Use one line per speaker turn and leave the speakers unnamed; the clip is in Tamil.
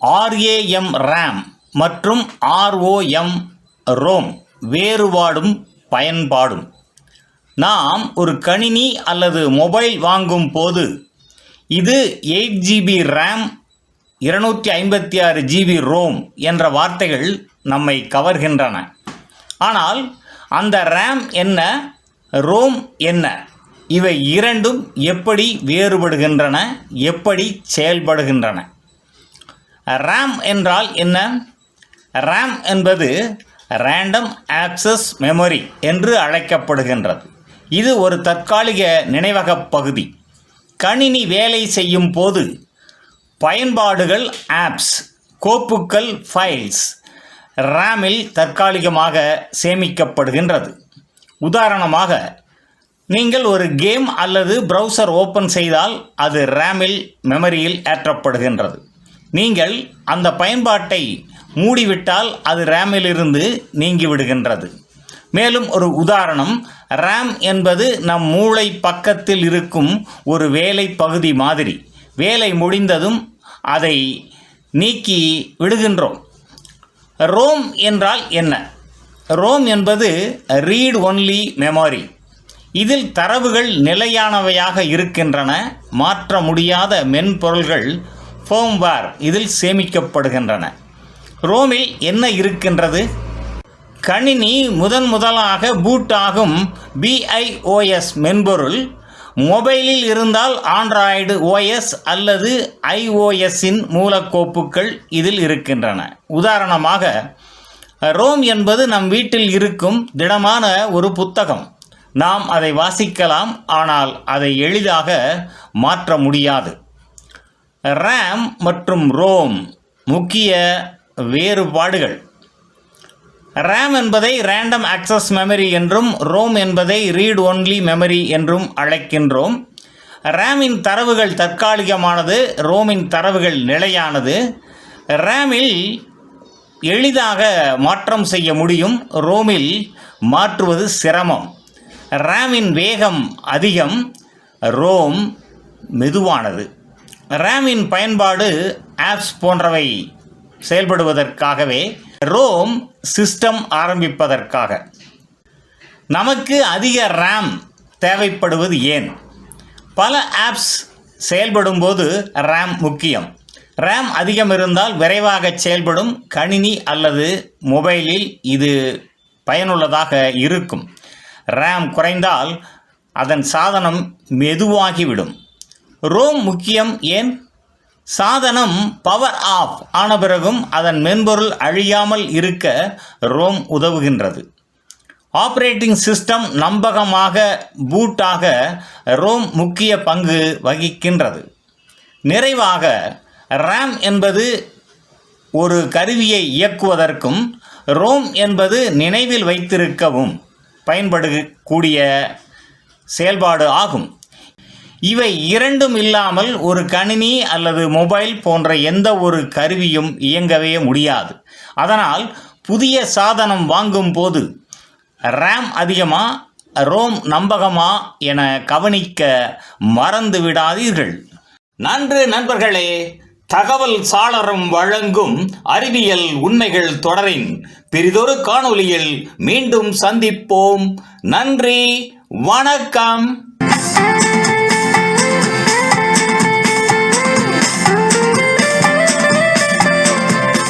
ஆர்ஏஎம் ரேம் மற்றும் ஆர்ஓஎம் ரோம் வேறுபாடும் பயன்பாடும். நாம் ஒரு கணினி அல்லது மொபைல் வாங்கும் போது இது எயிட் ஜிபி ரேம் இருநூற்றி ஐம்பத்தி ஆறு ஜிபி ரோம் என்ற வார்த்தைகள் நம்மை கவர்கின்றன. ஆனால் அந்த ரேம் என்ன ரோம் என்ன இவை இரண்டும் எப்படி வேறுபடுகின்றன எப்படி செயல்படுகின்றன? ரேம் என்றால் என்ன? ரேம் என்பது ரேண்டம் ஆக்சஸ் மெமரி என்று அழைக்கப்படுகின்றது. இது ஒரு தற்காலிக நினைவக பகுதி. கணினி வேலை செய்யும் போது பயன்பாடுகள் ஆப்ஸ் கோப்புக்கள் ஃபைல்ஸ் ரேமில் தற்காலிகமாக சேமிக்கப்படுகின்றது. உதாரணமாக நீங்கள் ஒரு கேம் அல்லது ப்ரௌசர் ஓப்பன் செய்தால் அது ரேமில் மெமரியில் ஏற்றப்படுகின்றது. நீங்கள் அந்த பயன்பாட்டை மூடிவிட்டால் அது ரேமிலிருந்து நீங்கிவிடுகின்றது. மேலும் ஒரு உதாரணம் ரேம் என்பது நம் மூளை பக்கத்தில் இருக்கும் ஒரு வேலை பகுதி மாதிரி. வேலை முடிந்ததும் அதை நீக்கி விடுகின்றோம். ரோம் என்றால் என்ன? ரோம் என்பது ரீட் ஒன்லி மெமரி. இதில் தரவுகள் நிலையானவையாக இருக்கின்றன மாற்ற முடியாத மென்பொருள்கள் ஃபோம்வார் இதில் சேமிக்கப்படுகின்றன. ரோமில் என்ன இருக்கின்றது? கணினி முதன் முதலாக பூட் ஆகும் பிஐஓஎஸ் மென்பொருள். மொபைலில் இருந்தால் ஆண்ட்ராய்டு ஓஎஸ் அல்லது ஐஓஎஸ்ஸின் மூலக்கோப்புகள் இதில் இருக்கின்றன. உதாரணமாக ரோம் என்பது நம் வீட்டில் இருக்கும் திடமான ஒரு புத்தகம். நாம் அதை வாசிக்கலாம் ஆனால் அதை எளிதாக மாற்ற முடியாது. ரேம் மற்றும் ரோம் முக்கிய வேறுபாடுகள். ரேம் என்பதை ரேண்டம் ஆக்சஸ் மெமரி என்றும் ரோம் என்பதை ரீட் ஒன்லி மெமரி என்றும் அழைக்கின்றோம். ரேமின் தரவுகள் தற்காலிகமானது ரோமின் தரவுகள் நிலையானது. ரேமில் எளிதாக மாற்றம் செய்ய முடியும். ரோமில் மாற்றுவது சிரமம். ரேமின் வேகம் அதிகம் ரோம் மெதுவானது. ரேமின் பயன்பாடு ஆப்ஸ் போன்றவை செயல்படுவதற்காகவே ரோம் சிஸ்டம் ஆரம்பிப்பதற்காக. நமக்கு அதிக ரேம் தேவைப்படுவது ஏன்? பல ஆப்ஸ் செயல்படும்போது ரேம் முக்கியம். ரேம் அதிகம் இருந்தால் விரைவாக செயல்படும் கணினி அல்லது மொபைலில் இது பயனுள்ளதாக இருக்கும். ரேம் குறைந்தால் அதன் சாதனம் மெதுவாகிவிடும். ரோம் முக்கியம் ஏன்? சாதனம் பவர் ஆஃப் ஆன பிறகும் அதன் மென்பொருள் அழியாமல் இருக்க ரோம் உதவுகின்றது. ஆப்ரேட்டிங் சிஸ்டம் நம்பகமாக பூட்டாக ரோம் முக்கிய பங்கு வகிக்கின்றது. நிறைவாக ரேம் என்பது ஒரு கருவியை இயக்குவதற்கும் ரோம் என்பது நினைவில் வைத்திருக்கவும் பயன்படக்கூடிய செயல்பாடு ஆகும். இவை இரண்டும் இல்லாமல் ஒரு கணினி அல்லது மொபைல் போன்ற எந்த ஒரு கருவியும் இயங்கவே முடியாது. அதனால் புதிய சாதனம் வாங்கும் போது ரேம் அதிகமா ரோம் நம்பகமா என கவனிக்க மறந்து விடாதீர்கள் நன்று நண்பர்களே தகவல் சாளரம் வழங்கும் அறிவியல் உண்மைகள் தொடரின் பெரிதொரு காணொளியில் மீண்டும் சந்திப்போம். நன்றி வணக்கம்.